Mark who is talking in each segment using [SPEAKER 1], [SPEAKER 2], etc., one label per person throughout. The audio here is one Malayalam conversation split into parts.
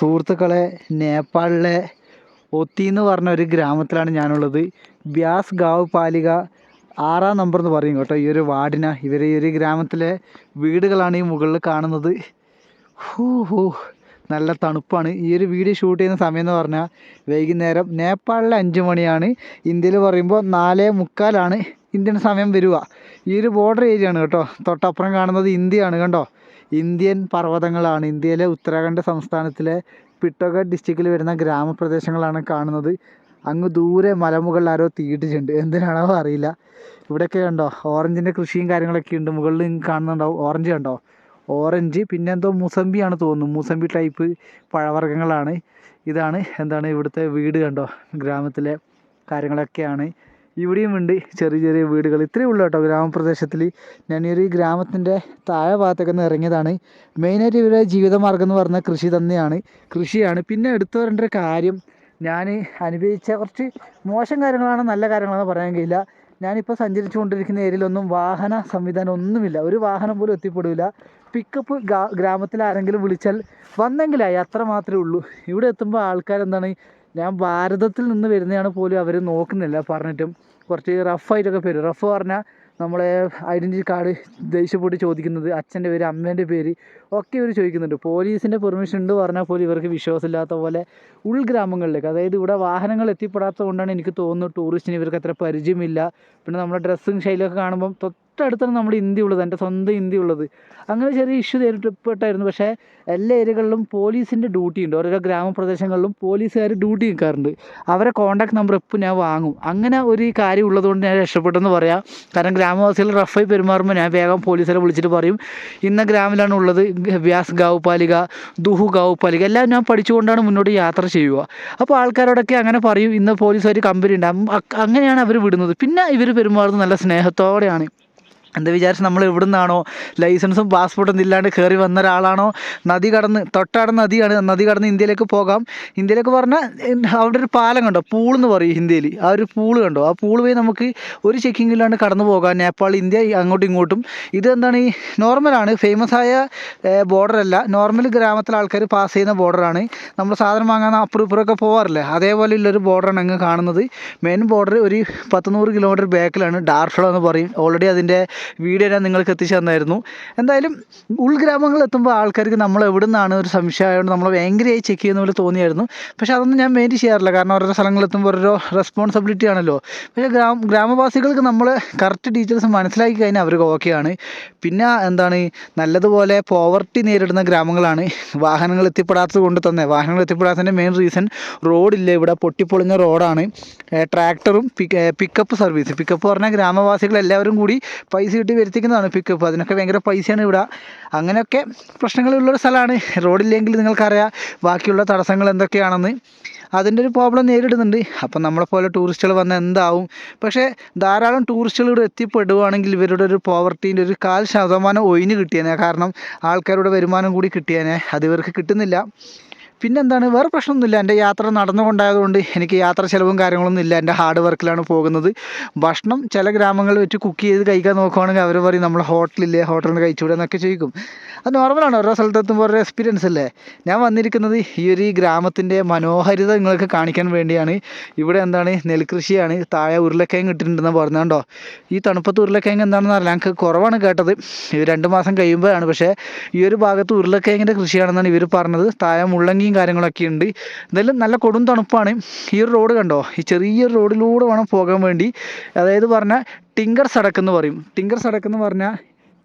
[SPEAKER 1] സുഹൃത്തുക്കളെ നേപ്പാളിലെ ഒത്തി എന്ന് പറഞ്ഞ ഒരു ഗ്രാമത്തിലാണ് ഞാനുള്ളത്. ബ്യാസ് ഗാവ് പാലിക ആറാം നമ്പർ എന്ന് പറയും കേട്ടോ ഈ ഒരു വാർഡിന. ഇവർ ഈ ഒരു ഗ്രാമത്തിലെ വീടുകളാണ് ഈ മുകളിൽ കാണുന്നത്. ഹൂ ഹൂ നല്ല തണുപ്പാണ്. ഈ ഒരു വീഡിയോ ഷൂട്ട് ചെയ്യുന്ന സമയം എന്ന് പറഞ്ഞാൽ വൈകുന്നേരം നേപ്പാളിലെ അഞ്ച് മണിയാണ്. ഇന്ത്യയിൽ പറയുമ്പോൾ നാലേ മുക്കാലാണ് ഇന്ത്യൻ സമയം വരിക. ഈ ഒരു ബോർഡർ ഏരിയ ആണ് കേട്ടോ. തൊട്ടപ്പുറം കാണുന്നത് ഇന്ത്യയാണ് കണ്ടോ. ഇന്ത്യൻ പർവതങ്ങളാണ്. ഇന്ത്യയിലെ ഉത്തരാഖണ്ഡ് സംസ്ഥാനത്തിലെ പിട്ടോഗഡ് ഡിസ്ട്രിക്റ്റിൽ വരുന്ന ഗ്രാമപ്രദേശങ്ങളാണ് കാണുന്നത്. അങ്ങ് ദൂരെ മലമുകളിൽ ആരോ തീയിട്ടിട്ടുണ്ട്. എന്തിനാണോ അറിയില്ല. ഇവിടെയൊക്കെ കണ്ടോ? ഓറഞ്ചിന്റെ കൃഷിയും കാര്യങ്ങളൊക്കെ ഉണ്ട്. മുകളിൽ കാണുന്നുണ്ടോ ഓറഞ്ച് കണ്ടോ? ഓറഞ്ച്. പിന്നെ എന്തോ മുസമ്പിയാണ് തോന്നുന്നു. മുസമ്പി ടൈപ്പ് പഴവർഗങ്ങളാണ്. ഇതാണ് എന്താണ് ഇവിടുത്തെ വീട് കണ്ടോ? ഗ്രാമത്തിലെ കാര്യങ്ങളൊക്കെയാണ്. ഇവിടെയും ഉണ്ട് ചെറിയ ചെറിയ വീടുകൾ. ഇത്രയേ ഉള്ളൂ കേട്ടോ ഗ്രാമപ്രദേശത്തിൽ ഞാൻ ഈ ഒരു ഗ്രാമത്തിന്റെ താഴെ ഭാഗത്തൊക്കെ ഒന്ന് ഇറങ്ങിയതാണ്. മെയിനായിട്ട് ഇവരുടെ ജീവിതമാർഗം എന്ന് പറഞ്ഞാൽ കൃഷി തന്നെയാണ്. കൃഷിയാണ്. പിന്നെ എടുത്തു വരേണ്ട ഒരു കാര്യം ഞാൻ അനുഭവിച്ച കുറച്ച് മോശം കാര്യങ്ങളാണ് നല്ല കാര്യങ്ങളാണെന്ന് പറയാൻ കഴിയില്ല. ഞാനിപ്പോൾ സഞ്ചരിച്ചു കൊണ്ടിരിക്കുന്ന ഏരിയയിലൊന്നും വാഹന സംവിധാനം ഒന്നുമില്ല. ഒരു വാഹനം പോലും എത്തിപ്പെടില്ല പിക്കപ്പ് ഗ്രാമത്തിൽ ആരെങ്കിലും വിളിച്ചാൽ വന്നെങ്കിലായി അത്ര മാത്രമേ ഉള്ളൂ. ഇവിടെ എത്തുമ്പോൾ ആൾക്കാരെന്താണ് ഞാൻ ഭാരതത്തിൽ നിന്ന് വരുന്നതാണ് പോലും അവർ നോക്കുന്നില്ല പറഞ്ഞിട്ടും. കുറച്ച് റഫായിട്ടൊക്കെ പേര്. റഫ് പറഞ്ഞാൽ നമ്മളെ ഐഡന്റിറ്റി കാർഡ് ദേഷ്യപ്പെട്ട് ചോദിക്കുന്നത് അച്ഛന്റെ പേര് അമ്മേന്റെ പേര് ഒക്കെ ഇവർ ചോദിക്കുന്നുണ്ട്. പോലീസിന്റെ പെർമിഷൻ ഉണ്ട് പറഞ്ഞാൽ പോലും ഇവർക്ക് വിശ്വാസമില്ലാത്ത പോലെ ഉൾഗ്രാമങ്ങളിലേക്ക് അതായത് ഇവിടെ വാഹനങ്ങൾ എത്തിപ്പെടാത്തത് കൊണ്ടാണ് എനിക്ക് തോന്നുന്നു ടൂറിസ്റ്റിന് ഇവർക്ക് അത്ര പരിചയമില്ല. പിന്നെ നമ്മുടെ ഡ്രസ്സിങ് ശൈലിയൊക്കെ കാണുമ്പം തൊട്ടടുത്താണ് നമ്മുടെ ഇന്ത്യ ഉള്ളത് എന്റെ സ്വന്തം ഇന്ത്യ ഉള്ളത്. അങ്ങനെ ചെറിയ ഇഷ്യൂ നേരിട്ടപ്പെട്ടായിരുന്നു. പക്ഷേ എല്ലാ ഏരിയകളിലും പോലീസിന്റെ ഡ്യൂട്ടി ഉണ്ട്. ഓരോരോ ഗ്രാമപ്രദേശങ്ങളിലും പോലീസുകാർ ഡ്യൂട്ടി നിൽക്കാറുണ്ട്. അവരെ കോൺടാക്ട് നമ്പർ എപ്പോൾ ഞാൻ വാങ്ങും. അങ്ങനെ ഒരു കാര്യം ഉള്ളതുകൊണ്ട് ഞാൻ രക്ഷപ്പെട്ടെന്ന് പറയാം. കാരണം ഗ്രാമവാസികൾ റഫായി പെരുമാറുമ്പോൾ ഞാൻ വേഗം പോലീസുകാരെ വിളിച്ചിട്ട് പറയും. ഇന്ന ഗ്രാമിലാണ് ഉള്ളത്. വ്യാസ് ഗാവ് പാലിക ദുഹു ഗാവ് പാലിക എല്ലാം ഞാൻ പഠിച്ചുകൊണ്ടാണ് മുന്നോട്ട് യാത്ര ചെയ്യുക. അപ്പോൾ ആൾക്കാരോടൊക്കെ അങ്ങനെ പറയും. ഇന്ന് പോലീസുകാർ കമ്പനി ഉണ്ട്. അങ്ങനെയാണ് അവർ വിടുന്നത്. പിന്നെ ഇവർ പെരുമാറുന്നത് നല്ല സ്നേഹത്തോടെയാണ്. എന്താ വിചാരിച്ച് നമ്മൾ എവിടെ നിന്നാണോ ലൈസൻസും പാസ്പോർട്ടും ഇല്ലാണ്ട് കയറി വന്ന ഒരാളാണോ നദി കടന്ന് തൊട്ടാട നദിയാണ്. നദി കടന്ന് ഇന്ത്യയിലേക്ക് പോകാം. ഇന്ത്യയിലേക്ക് പറഞ്ഞാൽ അവിടെ ഒരു പാലം കണ്ടോ? പൂൾ എന്ന് പറയും ഹിന്ദിയിൽ. ആ ഒരു പൂൾ കണ്ടോ? ആ പൂൾ വഴി നമുക്ക് ഒരു ചെക്കിംഗ് ഇല്ലാണ്ട് കടന്നു പോകാം. നേപ്പാൾ ഇന്ത്യ അങ്ങോട്ടും ഇങ്ങോട്ടും. ഇത് എന്താണ് ഈ നോർമലാണ് ഫേമസ് ആയ ബോർഡറല്ല നോർമൽ ഗ്രാമത്തിലെ ആൾക്കാർ പാസ് ചെയ്യുന്ന ബോർഡറാണ് നമ്മൾ സാധനം വാങ്ങാൻ അപ്പുറം ഇപ്പുറമൊക്കെ പോകാറില്ലേ അതേപോലെ ഉള്ളൊരു ബോർഡറാണ് അങ്ങ് കാണുന്നത്. മെയിൻ ബോർഡർ ഒരു പത്ത് നൂറ് കിലോമീറ്റർ ബാക്കിലാണ് ഡാർഫ്ലോ എന്ന് പറയും. ഓൾറെഡി അതിന്റെ വീഡിയോ ഞാൻ നിങ്ങൾക്ക് എത്തിച്ചു തന്നായിരുന്നു എന്തായാലും ഉൾഗ്രാമങ്ങളിൽ എത്തുമ്പോൾ ആൾക്കാർക്ക് നമ്മൾ എവിടെ നിന്നാണ് ഒരു സംശയമായതുകൊണ്ട് നമ്മൾ ഭയങ്കരമായി ചെക്ക് ചെയ്യുന്ന പോലെ തോന്നിയായിരുന്നു. പക്ഷേ അതൊന്നും ഞാൻ മെയിൻ ചെയ്യാറില്ല. കാരണം ഓരോ സ്ഥലങ്ങളിൽ എത്തുമ്പോൾ ഓരോ റെസ്പോൺസിബിലിറ്റി ആണല്ലോ. പക്ഷേ ഗ്രാമ ഗ്രാമവാസികൾക്ക് നമ്മൾ കറക്റ്റ് ഡീറ്റെയിൽസ് മനസ്സിലാക്കി കഴിഞ്ഞാൽ അവർക്ക് ഓക്കെയാണ് പിന്നെ എന്താണ്? നല്ലതുപോലെ പോവർട്ടി നേരിടുന്ന ഗ്രാമങ്ങളാണ്. വാഹനങ്ങൾ എത്തിപ്പെടാത്തത് കൊണ്ട് തന്നെ. വാഹനങ്ങൾ എത്തിപ്പെടാത്തതിന്റെ മെയിൻ റീസൺ റോഡില്ല ഇവിടെ പൊട്ടിപ്പൊളിഞ്ഞ റോഡാണ് ട്രാക്ടറും പിക്കപ്പ് സർവീസ് പിക്കപ്പ് പറഞ്ഞാൽ ഗ്രാമവാസികൾ എല്ലാവരും കൂടി പൈസ കിട്ടി വരുത്തിക്കുന്നതാണ് പിക്കപ്പ് അതിനൊക്കെ ഭയങ്കര പൈസയാണ് ഇവിടെ. അങ്ങനെയൊക്കെ പ്രശ്നങ്ങളുള്ളൊരു സ്ഥലമാണ്. റോഡില്ലെങ്കിൽ നിങ്ങൾക്കറിയാം ബാക്കിയുള്ള തടസ്സങ്ങൾ എന്തൊക്കെയാണെന്ന്. അതിന്റെ ഒരു പ്രോബ്ലം നേരിടുന്നുണ്ട്. അപ്പം നമ്മളെപ്പോലെ ടൂറിസ്റ്റുകൾ വന്നാൽ എന്താവും? പക്ഷേ ധാരാളം ടൂറിസ്റ്റുകൾ ഇവിടെ എത്തിപ്പെടുകയാണെങ്കിൽ ഇവരുടെ ഒരു പോവർട്ടീന്റെ ഒരു കാൽ ശതമാനം ഒഴിഞ്ഞ് കിട്ടിയേനെ. കാരണം ആൾക്കാരുടെ വരുമാനം കൂടി കിട്ടിയേനെ. അത് ഇവർക്ക് കിട്ടുന്നില്ല. പിന്നെന്താണ്? വേറെ പ്രശ്നമൊന്നുമില്ല. എന്റെ യാത്ര നടന്നുകൊണ്ടായതുകൊണ്ട് എനിക്ക് യാത്ര ചിലവും കാര്യങ്ങളൊന്നും ഇല്ല. എന്റെ ഹാർഡ് വർക്കിലാണ് പോകുന്നത്. ഭക്ഷണം ചില ഗ്രാമങ്ങളിൽ വെച്ച് കുക്ക് ചെയ്ത് കഴിക്കാൻ നോക്കുവാണെങ്കിൽ അവർ പറയും നമ്മൾ ഹോട്ടലില്ലേ? ഹോട്ടലിൽ നിന്ന് കഴിച്ചുകൂടെ എന്നൊക്കെ ചോദിക്കും. അത് നോർമലാണ് ഓരോ സ്ഥലത്തെത്തുമ്പോൾ ഓരോ എക്സ്പീരിയൻസ് അല്ലേ? ഞാൻ വന്നിരിക്കുന്നത് ഈ ഒരു ഗ്രാമത്തിന്റെ മനോഹാരിത നിങ്ങൾക്ക് കാണിക്കാൻ വേണ്ടിയാണ്. ഇവിടെ എന്താണ്? നെൽകൃഷിയാണ്. താഴെ ഉരുളക്കിഴങ്ങ് ഇട്ടിട്ടുണ്ടെന്ന് പറഞ്ഞുകൊണ്ടോ ഈ തണുപ്പത്ത് ഉരുളക്കിഴങ്ങ് എന്താണെന്ന് അറിയില്ല. ഞങ്ങൾക്ക് കുറവാണ് കേട്ടത്. രണ്ട് മാസം കഴിയുമ്പോഴാണ്. പക്ഷേ ഈ ഒരു ഭാഗത്ത് ഉരുളക്കിഴങ്ങിന്റെ കൃഷിയാണെന്നാണ് ഇവർ പറഞ്ഞത്. താഴെ മുള്ളങ്കിയും കാര്യങ്ങളൊക്കെ ഉണ്ട്. എന്തായാലും നല്ല കൊടും തണുപ്പാണ്. ഈ ഒരു റോഡ് കണ്ടോ? ഈ ചെറിയൊരു റോഡിലൂടെ വേണം പോകാൻ വേണ്ടി. അതായത് പറഞ്ഞാൽ ടിങ്കർ സടക്ക് എന്ന് പറയും. ടിങ്കർ സടക്ക് എന്ന് പറഞ്ഞാൽ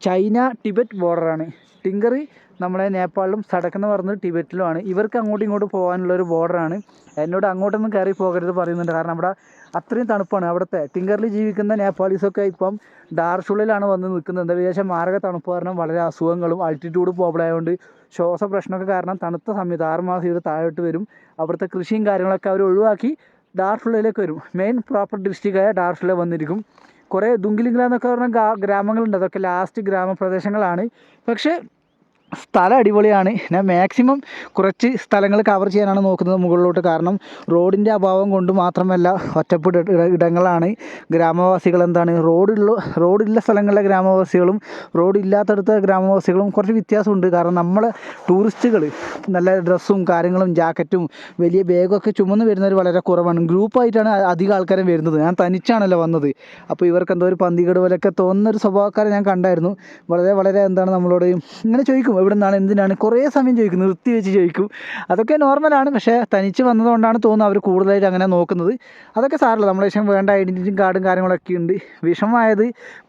[SPEAKER 1] ചൈന ടിബറ്റ് ബോർഡറാണ് ടിങ്കർ നമ്മളെ നേപ്പാളിലും സടക്ക് എന്ന് പറഞ്ഞത് ടിബറ്റിലുമാണ്. ഇവർക്ക് അങ്ങോട്ടും ഇങ്ങോട്ടും പോകാനുള്ള ഒരു ബോർഡറാണ് എന്നോട് അങ്ങോട്ടൊന്നും കയറി പോകരുത് പറയുന്നുണ്ട്. കാരണം അവിടെ അത്രയും തണുപ്പാണ്. അവിടുത്തെ ടിങ്കറിൽ ജീവിക്കുന്ന നേപ്പാളീസൊക്കെ ഇപ്പം ഡാർഷുള്ളിലാണ് വന്ന് നിൽക്കുന്നത്. എന്താ വിചാരിച്ചാൽ മാരക തണുപ്പ് കാരണം വളരെ അസുഖങ്ങളും ആൾട്ടിറ്റ്യൂഡ് പ്രോബ്ലം ആയതുകൊണ്ട് ശ്വാസ പ്രശ്നമൊക്കെ കാരണം തണുത്ത സമയത്ത് ആറുമാസം ഇവർ താഴോട്ട് വരും. അവിടുത്തെ കൃഷിയും കാര്യങ്ങളൊക്കെ അവർ ഒഴിവാക്കി ഡാർഫുള്ളയിലേക്ക് വരും. മെയിൻ പ്രോപ്പർ ഡിസ്ട്രിക്റ്റായ ഡാർഫുള്ള വന്നിരിക്കും. കുറേ ദുങ്കിലിംഗ്ല എന്നൊക്കെ പറഞ്ഞ ഗ്രാമങ്ങളുണ്ട്. അതൊക്കെ ലാസ്റ്റ് ഗ്രാമപ്രദേശങ്ങളാണ്. പക്ഷേ സ്ഥലം അടിപൊളിയാണ്. ഞാൻ മാക്സിമം കുറച്ച് സ്ഥലങ്ങൾ കവർ ചെയ്യാനാണ് നോക്കുന്നത് മുകളിലോട്ട്. കാരണം റോഡിന്റെ അഭാവം കൊണ്ട് മാത്രമല്ല ഒറ്റപ്പെട്ട ഇടങ്ങളാണ്. ഗ്രാമവാസികൾ എന്താണ്? റോഡുള്ള റോഡുള്ള സ്ഥലങ്ങളിലെ ഗ്രാമവാസികളും റോഡില്ലാത്തടുത്ത ഗ്രാമവാസികളും കുറച്ച് വ്യത്യാസമുണ്ട്. കാരണം നമ്മൾ ടൂറിസ്റ്റുകൾ നല്ല ഡ്രസ്സും കാര്യങ്ങളും ജാക്കറ്റും വലിയ ബാഗൊക്കെ ചുമന്ന് വരുന്നവർ വളരെ കുറവാണ്. ഗ്രൂപ്പായിട്ടാണ് അധികം ആൾക്കാരും വരുന്നത്. ഞാൻ തനിച്ചാണല്ലോ വന്നത്. അപ്പോൾ ഇവർക്ക് എന്തോ ഒരു പന്തികേട് പോലെയൊക്കെ തോന്നുന്ന ഒരു സ്വഭാവക്കാരെ ഞാൻ കണ്ടായിരുന്നു. വളരെ വളരെ എന്താണ് നമ്മളോട് ഇങ്ങനെ ചോദിക്കും. എവിടെ നിന്നാണ് എന്തിനാണ് കുറേ സമയം ചോദിക്കും നിർത്തി വെച്ച് ചോദിക്കും. അതൊക്കെ നോർമലാണ് പക്ഷേ തനിച്ച് വന്നതുകൊണ്ടാണ് തോന്നുന്നത് അവർ കൂടുതലായിട്ട് അങ്ങനെ നോക്കുന്നത്. അതൊക്കെ സാരമില്ല നമ്മുടെ വിഷയം വേണ്ട ഐഡന്റിറ്റിയും കാർഡും കാര്യങ്ങളൊക്കെ ഉണ്ട്. വിഷമമായത്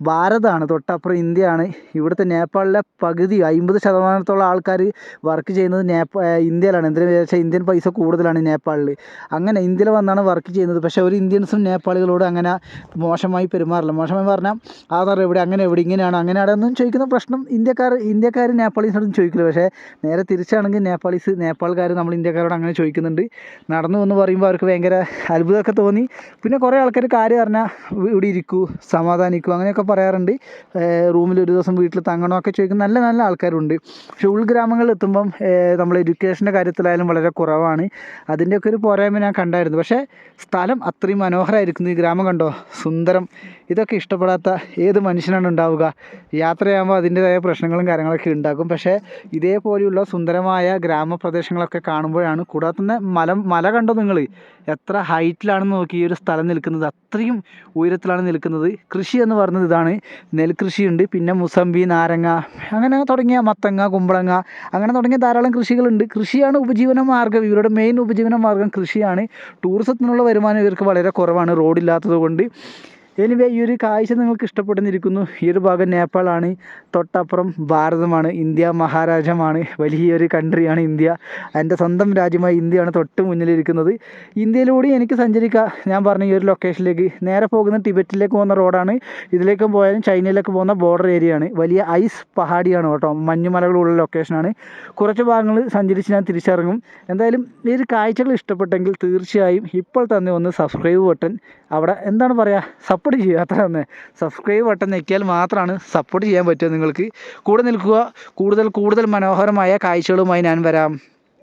[SPEAKER 1] ഭാരതമാണ് തൊട്ടപ്പുറം ഇന്ത്യയാണ്. ഇവിടുത്തെ നേപ്പാളിലെ പകുതി അമ്പത് ശതമാനത്തോളം ആൾക്കാർ വർക്ക് ചെയ്യുന്നത് നേപ്പാ ഇന്ത്യയിലാണ്. എന്തിനു വെച്ചാൽ ഇന്ത്യൻ പൈസ കൂടുതലാണ് നേപ്പാളിൽ അങ്ങനെ ഇന്ത്യയിൽ വന്നാണ് വർക്ക് ചെയ്യുന്നത്. പക്ഷേ ഒരു ഇന്ത്യൻസും നേപ്പാളികളോട് അങ്ങനെ മോശമായി പെരുമാറില്ല. മോശമായി പറഞ്ഞാൽ ആധാർ എവിടെ അങ്ങനെ എവിടെ ഇങ്ങനെയാണ് അങ്ങനെയാണെന്നും ചോദിക്കുന്ന പ്രശ്നം ഇന്ത്യക്കാർ ഇന്ത്യക്കാർ നേപ്പാളീസിനോടും ചോദിക്കില്ല. പക്ഷേ നേരെ തിരിച്ചാണെങ്കിൽ നേപ്പാളീസ് നേപ്പാൾക്കാർ നമ്മൾ ഇന്ത്യക്കാരോട് അങ്ങനെ ചോദിക്കുന്നുണ്ട്. നടന്നു എന്ന് പറയുമ്പോൾ അവർക്ക് ഭയങ്കര അത്ഭുതമൊക്കെ തോന്നി. പിന്നെ കുറേ ആൾക്കാർ കാര്യം പറഞ്ഞാൽ ഇവിടെ ഇരിക്കൂ സമാധാനിക്കൂ അങ്ങനെയൊക്കെ പറയാറുണ്ട്. റൂമിൽ ഒരു ദിവസം വീട്ടിൽ തങ്ങണമൊക്കെ ചോദിക്കുന്ന നല്ല നല്ല ആൾക്കാരുണ്ട്. പക്ഷേ ഉൾഗ്രാമങ്ങളിൽ എത്തുമ്പം നമ്മൾ എഡ്യൂക്കേഷന്റെ കാര്യത്തിലായാലും വളരെ കുറവാണ്. അതിന്റെയൊക്കെ ഒരു പോരായ്മ ഞാൻ കണ്ടായിരുന്നു. പക്ഷേ സ്ഥലം അത്രയും മനോഹരമായിരിക്കുന്നു ഈ ഗ്രാമം കണ്ടോ? സുന്ദരം. ഇതൊക്കെ ഇഷ്ടപ്പെടാത്ത ഏത് മനുഷ്യനാണ് ഉണ്ടാവുക? യാത്രയാകുമ്പോൾ അതിന്റെതായ പ്രശ്നങ്ങളും കാര്യങ്ങളൊക്കെ ഉണ്ടാകും. പക്ഷേ ഇതേപോലെയുള്ള സുന്ദരമായ ഗ്രാമപ്രദേശങ്ങളൊക്കെ കാണുമ്പോഴാണ് കൂടാതെ തന്നെ മല മല കണ്ടോ നിങ്ങൾ എത്ര ഹൈറ്റിലാണെന്ന് നോക്കി ഈ ഒരു സ്ഥലം നിൽക്കുന്നത്. അത്രയും ഉയരത്തിലാണ് നിൽക്കുന്നത്. കൃഷി എന്ന് പറയുന്നത് ഇതാണ്. നെൽകൃഷിയുണ്ട്. പിന്നെ മുസമ്പി നാരങ്ങ അങ്ങനെ തുടങ്ങിയ മത്തങ്ങ കുമ്പളങ്ങ അങ്ങനെ തുടങ്ങിയ ധാരാളം കൃഷികളുണ്ട്. കൃഷിയാണ് ഉപജീവന മാർഗം. ഇവരുടെ മെയിൻ ഉപജീവന മാർഗം കൃഷിയാണ്. ടൂറിസത്തിനുള്ള വരുമാനം ഇവർക്ക് വളരെ കുറവാണ്. റോഡില്ലാത്തത് കൊണ്ട് എനിവേ ഈ ഒരു കാഴ്ച നിങ്ങൾക്ക് ഇഷ്ടപ്പെടുന്നിരിക്കുന്നു ഈ ഒരു ഭാഗം നേപ്പാളാണ്. തൊട്ടപ്പുറം ഭാരതമാണ്. ഇന്ത്യ മഹാരാജ്യമാണ്. വലിയൊരു കൺട്രിയാണ് ഇന്ത്യ. എന്റെ സ്വന്തം രാജ്യമായ ഇന്ത്യയാണ് തൊട്ട് മുന്നിലിരിക്കുന്നത്. ഇന്ത്യയിലൂടെ എനിക്ക് സഞ്ചരിക്കാം. ഞാൻ പറഞ്ഞ ഈ ഒരു ലൊക്കേഷനിലേക്ക് നേരെ പോകുന്ന ടിബറ്റിലേക്ക് പോകുന്ന റോഡാണ്. ഇതിലേക്ക് പോയാലും ചൈനയിലേക്ക് പോകുന്ന ബോർഡർ ഏരിയയാണ് വലിയ ഐസ് പഹാടിയാണ് കേട്ടോ. മഞ്ഞുമലകളുള്ള ലൊക്കേഷനാണ് കുറച്ച് ഭാഗങ്ങൾ സഞ്ചരിച്ച് ഞാൻ തിരിച്ചിറങ്ങും. എന്തായാലും ഈ ഒരു കാഴ്ചകൾ ഇഷ്ടപ്പെട്ടെങ്കിൽ തീർച്ചയായും ഇപ്പോൾ തന്നെ ഒന്ന് സബ്സ്ക്രൈബ് ബട്ടൺ അവിടെ എന്താണ് പറയുക സപ്പോർട്ട് ചെയ്യുക. അത്ര തന്നെ. സബ്സ്ക്രൈബ് ബട്ടൺ ഞെക്കിയാൽ മാത്രമാണ് സപ്പോർട്ട് ചെയ്യാൻ പറ്റുക നിങ്ങൾക്ക്. കൂടെ നിൽക്കുക. കൂടുതൽ കൂടുതൽ മനോഹരമായ കാഴ്ചകളുമായി ഞാൻ വരാം.